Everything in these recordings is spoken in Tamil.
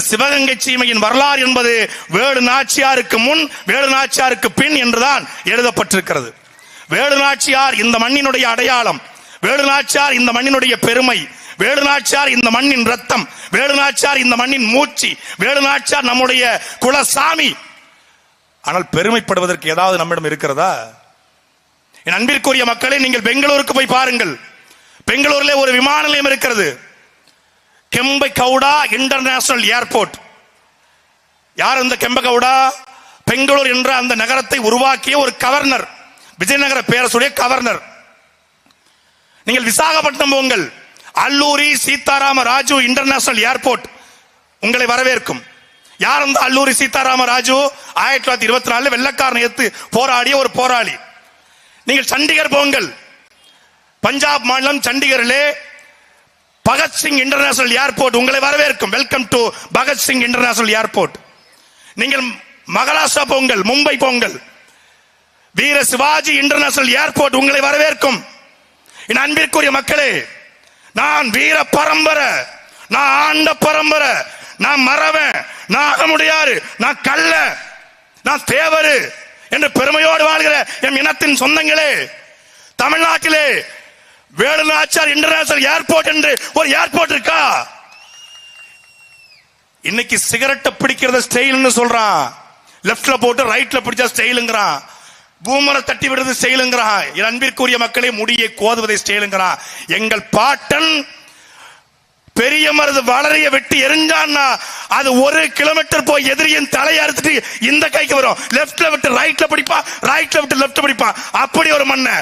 சிவகங்கை சீமையின் வரலாறு என்பது வேடு நாச்சியாருக்கு முன் வேடு நாச்சியாருக்கு பின் என்றுதான் எழுதப்பட்டிருக்கிறது. வேடு நாச்சியார் இந்த மண்ணினுடைய அடையாளம் வேடு நாச்சியார் இந்த மண்ணினுடைய பெருமை வேடு நாச்சியார் இந்த மண்ணின் ரத்தம் வேடு நாச்சியார் இந்த மண்ணின் மூச்சு வேடு நாச்சியார் நம்முடைய குலசாமி. ஆனால் பெருமைப்படுவதற்கு ஏதாவது நம்மிடம் இருக்கிறதா? என் அன்பிற்குரிய மக்களை நீங்கள் பெங்களூருக்கு போய் பாருங்கள். பெங்களூரில் ஒரு விமான நிலையம் இருக்கிறது. Kempe Gowda international airport. யார் இந்த கெம்பை கவுடா? பெங்களூர் என்ற அந்த நகரத்தை உருவாக்கிய ஒரு கவர்னர். விஜயநகர பேரரசுடைய கவர்னர். நீங்கள் விசாகப்பட்டினம் போங்கள். Alluri Sitarama Raju international airport. உங்களை வரவேற்கும். யார் அந்த அல்லூரி சீதாராம ராஜு? ஆயிரத்தி தொள்ளாயிரத்தி இருபத்தி நாலு வெள்ளக்காரன் எடுத்து போராடிய ஒரு போராளி. நீங்கள் சண்டிகர் போங்கள். பஞ்சாப் மாநிலம் சண்டிகரிலே பகத்சிங் இன்டர்நேஷனல் ஏர்போர்ட் உங்களை வரவேற்கும். Welcome to Bhagat Singh international airport. நீங்கள் மகாராஷ்டிரா போங்கள் மும்பை போங்கள். வீர சிவாஜி இன்டர்நேஷனல் ஏர்போர்ட் உங்களை வரவேற்கும். என் அன்பிற்குரிய மக்களே நான் வீர பரம்பரை நான் ஆண்ட பரம்பரை நான் மறவன் நான் அகமுடையாரு நான் கள்ள நான் தேவரு என்று பெருமையோடு வாழ்கிற என் இனத்தின் சொந்தங்களே தமிழ்நாட்டிலே வேலுநாச்சார் இன்டர்நேஷனல் ஏர்போர்ட் என்று ஒரு ஏர்போர்ட் இருக்கா? இன்னைக்கு சிகரெட்டை பிடிக்கிறத ஸ்டைல்னு சொல்றான். லெப்ட்ல போட்டு ரைட்ல பிடிச்சா ஸ்டைலுங்கிறான். பூமரை தட்டி விடுறது ஸ்டைலுங்கிறான். என் அன்பிற்குரிய மக்களை முடியை கோதுவதை ஸ்டைலுங்கிறான். எங்கள் பாட்டன் பெரிய மருது வளரைய வெட்டி எரிஞ்சான்னா அது ஒரு கிலோமீட்டர் போய் எதிரியின் தலையை அறுத்துட்டு இந்த கைக்கு வரும். லெப்ட்ல விட்டு ரைட்ல பிடிப்பான் ரைட்ல விட்டு லெப்ட் பிடிப்பான். அப்படி ஒரு மண்ணை.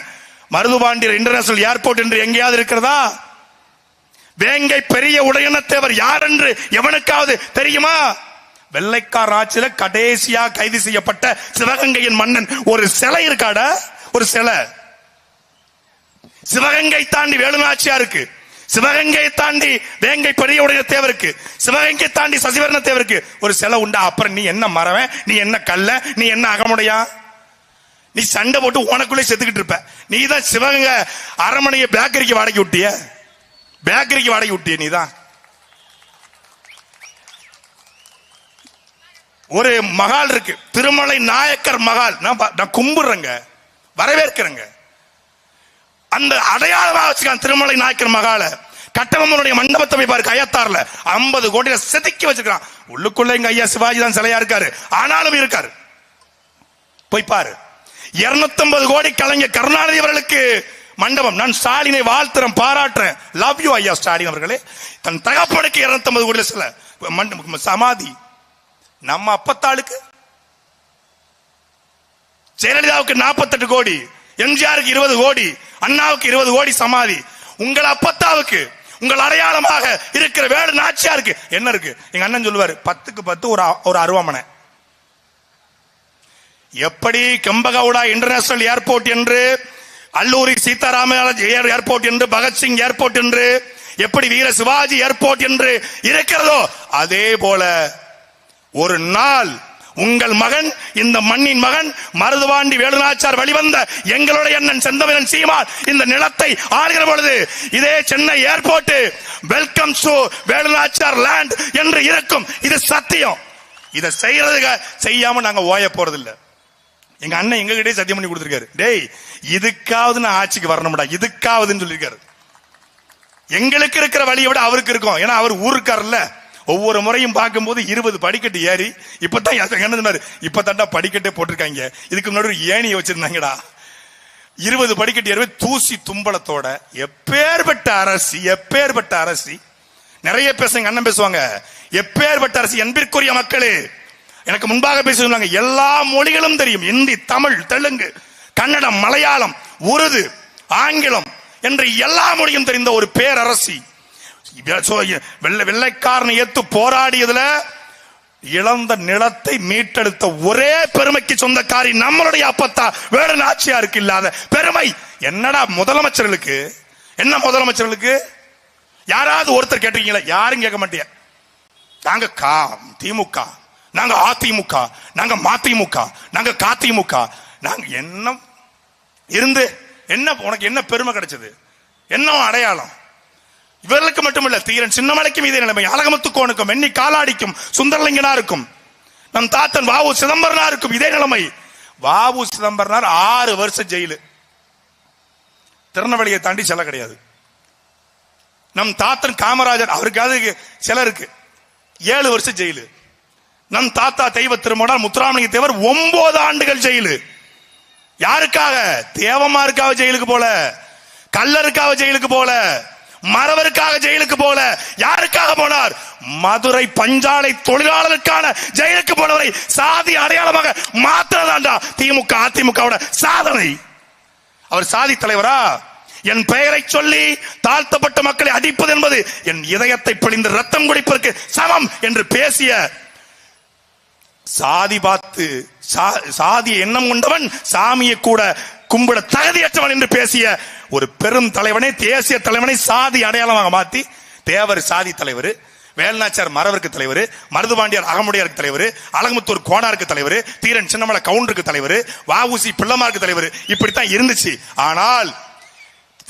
மருதுபாண்டியர் இன்டர்நேஷனல் ஏர்போர்ட் என்று எங்கேயாவது இருக்கிறதா? வேங்கை பெரிய உடையனத்தேவர் யார் என்று எவனுக்காவது தெரியுமா? வெள்ளைக்கார ஆட்சியில கடைசியா கைது செய்யப்பட்ட சிவகங்கையின் மன்னன். ஒரு சிலை இருக்காட? ஒரு சிலை. சிவகங்கை தாண்டி வேலுநாச்சியா இருக்கு சிவகங்கை தாண்டி வேங்கை பெரிய உடைய தேவருக்கு சிவகங்கை தாண்டி சசிவர்ண தேவருக்கு ஒரு சிலை உண்டா? அப்புறம் நீ என்ன மறவன் நீ என்ன கல்ல நீ என்ன அகமுடையா? நீ சண்டை போட்டு உனக்குள்ளே செத்துக்கிட்டு இருப்ப. நீ தான் சிவகங்கை அரமனையை பேக்கரிக்கு வாடகை விட்டிய பேக்கரிக்கு வாடகை விட்டிய நீ தான் ஒரு மகால் இருக்கு. திருமலை நாயக்கர் மகால். நான் நான் கும்பிடுறேங்க. வரவேற்கிறேங்க. அந்த அடையாளமாக வச்சுக்கான் திருமலை நாயக்கர் மகால. கட்டபொம்மனுடைய மண்டபத்தை போய் பாரு கயத்தார்ல ஐம்பது கோடியில செதுக்கி வச்சிருக்கான் உள்ளுக்குள்ள எங்க ஐயா சிவாஜி தான் சிலையா இருக்காரு. ஆனாலும் இருக்காரு. போய் பாரு. 250 கோடி கலைஞர் கருணாநிதி அவர்களுக்கு மண்டபம். நான் ஸ்டாலினை வாழ்த்துறேன் பாராட்டுறேன். லவ் யூ ஐயா ஸ்டாலின் அவர்களே. தன் தகப்பனுக்கு 250 கோடி சில மண்டபம் சமாதி. நம்ம அப்பத்தாளுக்கு? ஜெயலலிதாவுக்கு 48 கோடி எம்ஜிஆருக்கு இருபது கோடி அண்ணாவுக்கு இருபது கோடி சமாதி. உங்கள் அப்பத்தாவுக்கு உங்கள் அடையாளமாக இருக்கிற வேடு நாச்சியாருக்கு. என்ன இருக்கு? எங்க அண்ணன் சொல்லுவாரு பத்துக்கு பத்து ஒரு அ- ஒரு அருவாமனை. எப்படி கெம்பகவுடா இன்டர்நேஷனல் ஏர்போர்ட் என்று அல்லூரி சீதாராம ஏர்போர்ட் என்று பகத்சிங் ஏர்போர்ட் என்று எப்படி வீர சிவாஜி ஏர்போர்ட் என்று இருக்கிறதோ அதே போல ஒரு நாள் உங்கள் மகன் இந்த மண்ணின் மகன் மருதுவாண்டி வேலுநாச்சார் வெளிவந்த எங்களுடைய அண்ணன் செந்தமிழன் சீமான் இந்த நிலத்தை ஆளுகிற பொழுது இதே Chennai airport welcome to Velu Nachiyar land என்று இருக்கும். இது சத்தியம். இதை செய்யறதுக்கு செய்யாம நாங்க ஓய போறதில்லை. எங்க அண்ணன் எங்க கிட்டே சத்தியம் பண்ணி கொடுத்திருக்காரு. டேய் இதுக்காவது நான் ஆட்சிக்கு வரணும்டா. இதுக்காவதுன்னு சொல்லியிருக்காரு. எங்களுக்கு இருக்கிற வழியை விட அவருக்கு இருக்கும். ஏன்னா அவர் ஊருக்காரர்ல. ஒவ்வொரு முறையும் பார்க்கும்போது இருபது படிக்கட்டு ஏறி இப்பதான் என்ன அண்ணன் சொன்னாரு இப்பதான்டா படிக்கட்டே போட்டிருக்காங்க. இதுக்கு முன்னாடி ஒரு ஏணியை வச்சிருந்தாங்கடா. இருபது படிக்கட்டு ஏறவே தூசி தும்பலத்தோட எப்பேற்பட்ட அரசி எப்பேற்பட்ட அரசி. நிறைய பேசுங்க அண்ணன் பேசுவாங்க. எப்பேற்பட்ட அரசி அன்பிற்குரிய மக்களே. எனக்கு முன்பாக பேச சொன்னாங்க எல்லா மொழிகளும் தெரியும். இந்தி தமிழ் தெலுங்கு கன்னடம் மலையாளம் உருது ஆங்கிலம் என்று எல்லா மொழியும் தெரிந்த ஒரு பேரரசி. வெள்ளை வெள்ளைக்காரனை ஏத்து போராடியதுல இழந்த நிலத்தை மீட்டெடுத்த ஒரே பெருமைக்கு சொந்தக்காரி நம்மளுடைய அப்பத்தா வேறு நாச்சியாருக்கு இல்லாத பெருமை. என்னடா முதலமைச்சர்களுக்கு? என்ன முதலமைச்சர்களுக்கு? யாராவது ஒருத்தர் கேட்டிருக்கீங்களா? யாரும் கேட்க மாட்டீங்க நாங்க கா திமுக நாங்க அதிமுக நாங்க மதிமுக நாங்க காதிமுக. நாங்க என்ன இருந்து என்ன உனக்கு என்ன பெருமை கிடைச்சது? என்ன அடையாளம்? இவர்களுக்கு மட்டுமல்ல தீரன் சின்னமலைக்கும் இதே நிலைமை அழகமுத்துக்கோனுக்கும் வெண்ணி காலாடிக்கும் சுந்தரலிங்கனாருக்கும் நம் தாத்தன் வாவு சிதம்பரனாருக்கும் இதே நிலைமை. வாவு சிதம்பரனார் ஆறு வருஷம் ஜெயிலு. திருநெல்வேலியை தாண்டி செல்ல கிடையாது. நம் தாத்தன் காமராஜர் அவருக்காவது சிலருக்கு ஏழு வருஷம் ஜெயிலு. நம் தாத்தா தெய்வ திருமணம் முத்துராமலிங்க தேவர் ஒன்பது ஆண்டுகள் ஜெயிலு. யாருக்காக? தேவமாருக்காக ஜெயிலுக்கு போல கல்லருக்காக ஜெயிலுக்கு போல மறவருக்காக ஜெயிலுக்கு போல யாருக்காக போனார்? மதுரை பஞ்சாலை தொழிலாளருக்கான ஜெயிலுக்கு போனவரை சாதி அடையாளமாக மாத்திரதாண்டா திமுக அதிமுகவோட சாதனை. அவர் சாதி தலைவரா? என் பெயரை சொல்லி தாழ்த்தப்பட்ட மக்களை அடிப்பது என்பது என் இதயத்தை பிழிந்து ரத்தம் குடிப்பதற்கு சமம் என்று பேசிய சாதி பார்த்து சா- சாதி எண்ணம் கொண்டவன் சாமியை கூட கும்பிட தகுதியற்றவன் என்று பேசிய ஒரு பெரும் தலைவனை தேசிய தலைவனை சாதி அடையாளமாக மாத்தி தேவர் சாதி தலைவர் வேல்நாச்சார் மரவருக்கு தலைவர் மருதுபாண்டியார் அகமுடையாருக்கு தலைவர் அலகமுத்தூர் கோனாருக்கு தலைவர் தீரன் சின்னமலை கவுண்டருக்கு தலைவர் வாவுசி பிள்ளமாருக்கு தலைவர் இப்படித்தான் இருந்துச்சு. ஆனால்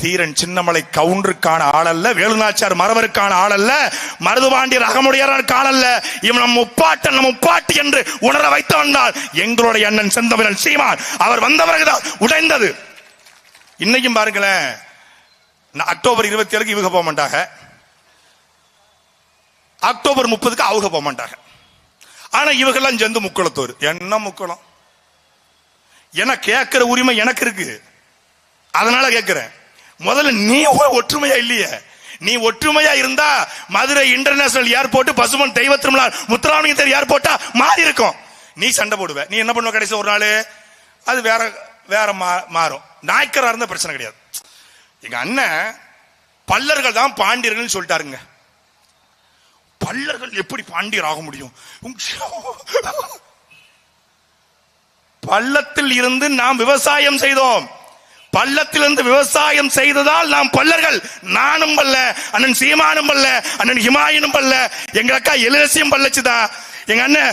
தீரன் சின்னமலை கவுண்டருக்கான ஆளல்ல வேலுநாச்சார் மரவருக்கான ஆளல்ல ரகமுடையாருக்கு ஆள் ஆளல்ல இவன் நம் முப்பாட்டன் நம் முப்பாட்டி என்று உணர வைத்து வந்தால் எங்களுடைய அண்ணன் செந்தமிழன் சீமான் அவர் வந்த பிறகுதான் உடைந்தது. இன்னைக்கும் பாருங்களேன் நான் அக்டோபர் இருபத்தி ஏழுக்கு இவங்க போக மாட்டாங்க. அக்டோபர் முப்பதுக்கு அவங்க போக மாட்டாங்க. ஆனா இவங்கெல்லாம் சேர்ந்து முக்குளத்தோர். என்ன முக்குளம்? என கேட்கிற உரிமை எனக்கு இருக்கு. அதனால கேட்கிறேன். முதல்ல நீ ஒற்றுமையா இல்லையே? நீ ஒற்றுமையா இருந்தா மதுரை இன்டர்நேஷனல் ஏர்போர்ட் பசுமன் தெய்வ திருமலா முத்துராமலிங்கத்தர் ஏர்போர்ட்டா மாறி இருக்கும். நீ சண்டை போடுவ. நீ என்ன பண்ணுவ கடைசி ஒரு நாள்? அது வேற வேற மா- மாறும். நாய்க்கரா இருந்தா பிரச்சனை கிடையாது. எங்க அண்ணன் பல்லர்கள் தான் பாண்டியர்கள் சொல்லிட்டாருங்க. பல்லர்கள் எப்படி பாண்டியர் ஆக முடியும்? பள்ளத்தில் இருந்து நாம் விவசாயம் செய்தோம். பள்ளத்திலிருந்து விவசாயம் செய்ததால் நாம் பல்லர்கள் நானும் பல்ல அண்ணன் சீமானும் பல்ல அண்ணன் ஹிமாயனும் பல்ல எங்க அக்கா எலிரசியும் பல்லச்சுதான் எங்க அண்ணன்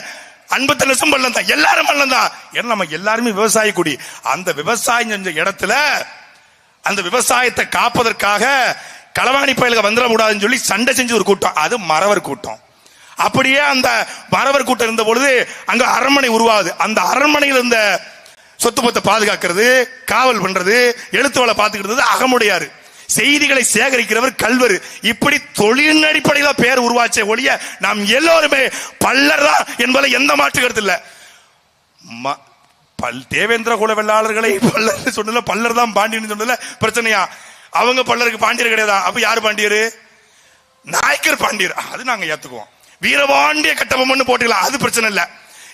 அன்பு தனசும் பள்ளம் தான் எல்லாரும் பள்ளம் தான் ஏன்னா நம்ம எல்லாருமே விவசாய குடி. அந்த விவசாயம் செஞ்ச இடத்துல அந்த விவசாயத்தை காப்பதற்காக களவாணி பயலுக்கு வந்துடக்கூடாதுன்னு சொல்லி சண்டை செஞ்சு ஒரு கூட்டம். அது மறவர் கூட்டம். அப்படியே அந்த மறவர் கூட்டம் இருந்த பொழுது அங்க அரண்மனை உருவாகுது. அந்த அரண்மனையில் இருந்த சொத்து பத்தை பாதுகாக்கிறது காவல் பண்றது எழுத்துவளை பார்த்துக்கிறது அகமுடையாரு. செய்திகளை சேகரிக்கிறவர் கல்வர். இப்படி தொழிலின் அடிப்படையில் பேர் உருவாச்சே ஒழிய நாம் எல்லோருமே பல்லர் தான் என்பதில் எந்த மாற்று கருத்து இல்ல. ம- பல் தேவேந்திர குல வெள்ளாளர்களை பல்லர் சொன்னல பல்லர் தான் பாண்டியன் சொன்னல பிரச்சனையா? அவங்க பல்லருக்கு பாண்டியர் கிடையாதா? அப்ப யார் பாண்டியர்? நாயக்கர் பாண்டியர். அது நாங்க ஏத்துக்குவோம். வீரபாண்டிய கட்டபொம்மன்னு போட்டுக்கலாம். அது பிரச்சனை இல்லை.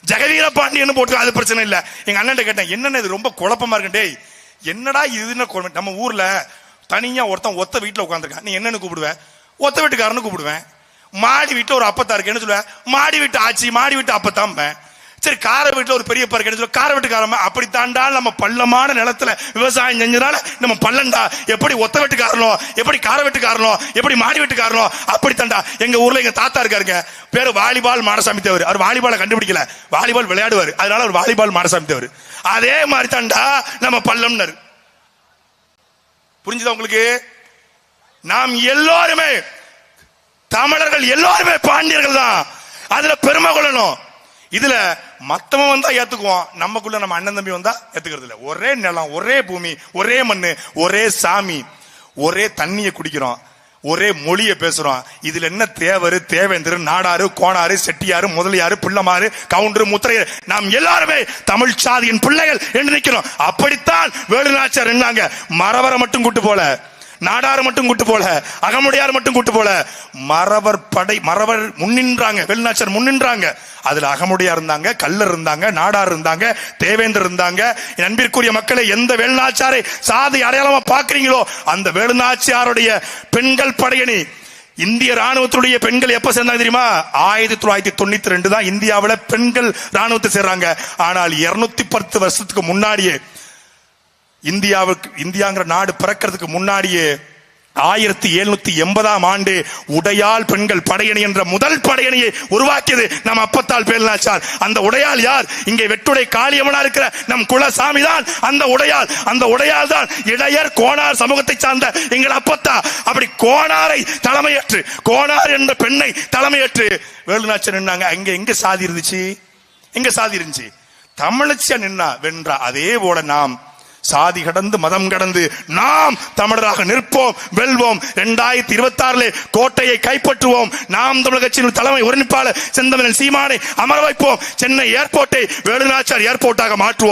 ஜெகவீர பாண்டியன்னு போட்டு அது பிரச்சனை இல்லை. எங்க அண்ணன் கேட்டேன் என்னென்ன இது ரொம்ப குழப்பமா இருக்கு டேய் என்னடா இதுன்னு குழம்பு நம்ம ஊர்ல தனியா ஒருத்தன் ஒத்த வீட்டில் உட்காந்துருக்கான் நீ என்னன்னு கூப்பிடுவேன் ஒத்த வீட்டுக்காரன்னு கூப்பிடுவேன். மாடி வீட்டில் ஒரு அப்பத்தா இருக்கு என்ன சொல்லுவேன் மாடி வீட்டு ஆச்சி மாடி வீட்டு அப்பத்தான் சரி கார வீட்டுல ஒரு பெரிய பருக்கு சொல்லி கார வீட்டுக்காரமா அப்படி தாண்டா நம்ம பள்ளமான நிலத்துல விவசாயம் செஞ்சதால நம்ம பள்ளண்டா எப்படி ஒத்த வீட்டுக்காரனோ எப்படி கார வீட்டுக்காரனோ எப்படி மாடி வீட்டுக்காரனோ அப்படி தாண்டா எங்க ஊர்ல எங்க தாத்தா இருக்காருங்க. பேரு வாலிபால் மாடசாமி தேவர். அவர் வாலிபாலை கண்டுபிடிக்கல. வாலிபால் விளையாடுவார். அதனால அவர் வாலிபால் மாடசாமி தேவர். அதே மாதிரி தாண்டா நம்ம பள்ளம்னர். புரிஞ்சுதா உங்களுக்கு? நாம் எல்லோருமே தமிழர்கள் எல்லாருமே பாண்டியர்கள் தான் அதுல பெருமை கொள்ளணும். இதுல மத்தவன் வந்தா ஏத்துக்குவான். நமக்குள்ள நம்ம அண்ணன் தம்பி வந்தா ஏத்துக்கிறது இல்ல. ஒரே நிலம் ஒரே பூமி ஒரே மண்ணு ஒரே சாமி ஒரே தண்ணியை குடிக்கிறோம் ஒரே மொழியை பேசுறோம். இதுல என்ன தேவர் தேவேந்தர் நாடாரு கோணாரு செட்டியாரு முதலியாரு பிள்ளமாறு கவுண்டர் முத்திரையர் நாம் எல்லாருமே தமிழ் சாதியின் பிள்ளைகள் என்று நினைக்கிறோம் அப்படித்தான் வேலுநாச்சார் என்னாங்க மரவரை மட்டும் கூட்டு போல. நாடார் மட்டும் கூட்டு போல அகமுடையார் மட்டும் கூட்டு போல. மறவர் படை மறவர் முன்னின்றாங்க வெளிநாச்சர் முன்னின்றாங்க. அதுல அகமுடையார் இருந்தாங்க கல்லர் இருந்தாங்க நாடார் இருந்தாங்க தேவேந்தர் இருந்தாங்க. என் அன்பிற்குரிய மக்களை எந்த வேலுநாச்சாரை சாதி அடையாளமா பாக்குறீங்களோ அந்த வேலுநாச்சியாருடைய பெண்கள் படையணி இந்திய ராணுவத்துடைய பெண்கள் எப்ப சேர்ந்தாங்க தெரியுமா? ஆயிரத்தி தொள்ளாயிரத்தி தொண்ணூத்தி ரெண்டு தான் இந்தியாவில் பெண்கள் ராணுவத்தை சேர்றாங்க. ஆனால் இருநூத்தி பத்து வருஷத்துக்கு முன்னாடியே இந்தியாவுக்கு இந்தியாங்கிற நாடு பிறக்கிறதுக்கு முன்னாடியே ஆயிரத்தி எழுநூத்தி எண்பதாம் ஆண்டு உடையால் பெண்கள் படையணி என்ற முதல் படையணியை உருவாக்கியது நம் அப்பத்தால் பேரினாச்சார் அந்த உடையால் யார்? இங்கே வெட்டுடை காளியம்மனா இருக்கிற நம் குலசாமி தான். அந்த உடையால் அந்த உடையால் தான் இடையர் கோணார் சமூகத்தை சார்ந்த எங்கள் அப்பத்தா. அப்படி கோணாரை தலைமையற்று கோணார் என்ற பெண்ணை தலைமையற்று வேலுநாச்சர் நின்னாங்க. அங்க எங்க சாதி இருந்துச்சு? எங்க சாதி இருந்துச்சு? தமிழச்சியா நின்னா வென்றா அதே போல நாம் சாதி கடந்து மதம் கடந்து நாம் தமிழராக நிற்போம் வெல்வோம். இரண்டாயிரத்தி இருபத்தி ஆறுல கோட்டையை கைப்பற்றுவோம். நாம் தமிழர் கட்சியின் தலைமை ஒருங்கிணைப்பாளர் செந்தமிழன் சீமானை அமர வைப்போம். சென்னை ஏர்போர்ட்டை வேலுநாச்சார் ஏர்போர்ட்டாக மாற்றுவோம்.